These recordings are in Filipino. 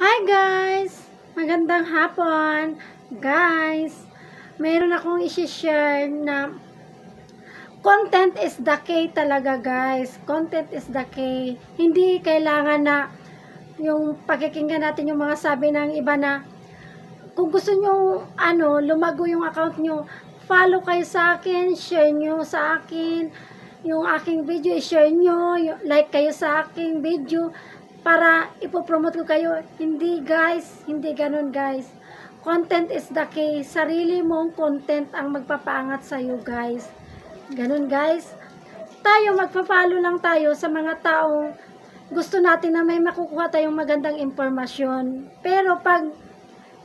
Hi guys! Magandang hapon! Guys, mayroon akong isi-share na content is the key talaga guys. Content is the key. Hindi kailangan na yung pakikinggan natin yung mga sabi ng iba na kung gusto nyo ano, lumago yung account nyo, follow kayo sa akin, share nyo sa akin, yung aking video, share nyo, like kayo sa aking video, para ipopromote ko kayo. Hindi guys, hindi ganun guys. Content is the key. Sarili mong content ang magpapaangat sa'yo guys. Ganun guys. Tayo, magpa-follow lang tayo sa mga taong gusto natin na may makukuha tayong magandang impormasyon. Pero pag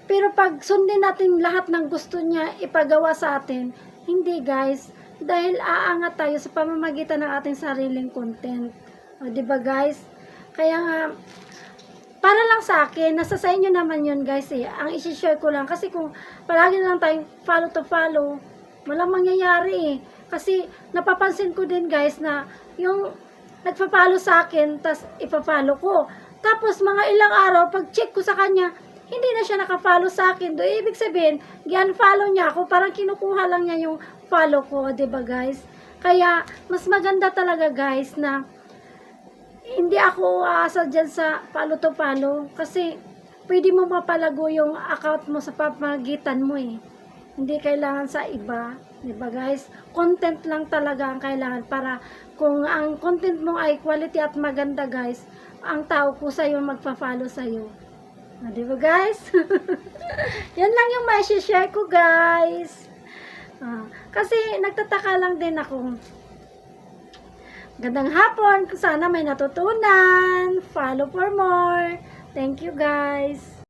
pero pag sundin natin lahat ng gusto niya ipagawa sa atin, hindi guys, dahil aangat tayo sa pamamagitan ng ating sariling content. O, di ba guys? Kaya nga, para lang sa akin, nasa sa inyo naman yun guys eh. Ang isi-share ko lang, kasi kung palagi na lang tayong follow to follow, walang mangyayari eh. Kasi napapansin ko din guys na yung nagpa-follow sa akin, tas ipa-follow ko. Tapos mga ilang araw, pag check ko sa kanya, hindi na siya naka-follow sa akin. Do ibig sabihin, gian follow niya ako, parang kinukuha lang niya yung follow ko, ba guys? Kaya mas maganda talaga guys na hindi ako aasa dyan sa follow kasi pwede mo mapalago yung account mo sa pamagitan mo eh. Hindi kailangan sa iba, 'di guys? Content lang talaga ang kailangan para kung ang content mo ay quality at maganda guys, ang tao ko sa iyo magfa-follow sa iyo. Ah, di ba guys? Yan lang yung may share ko guys. Ah, kasi nagtataka lang din ako. Gandang hapon. Sana may natutunan. Follow for more. Thank you guys.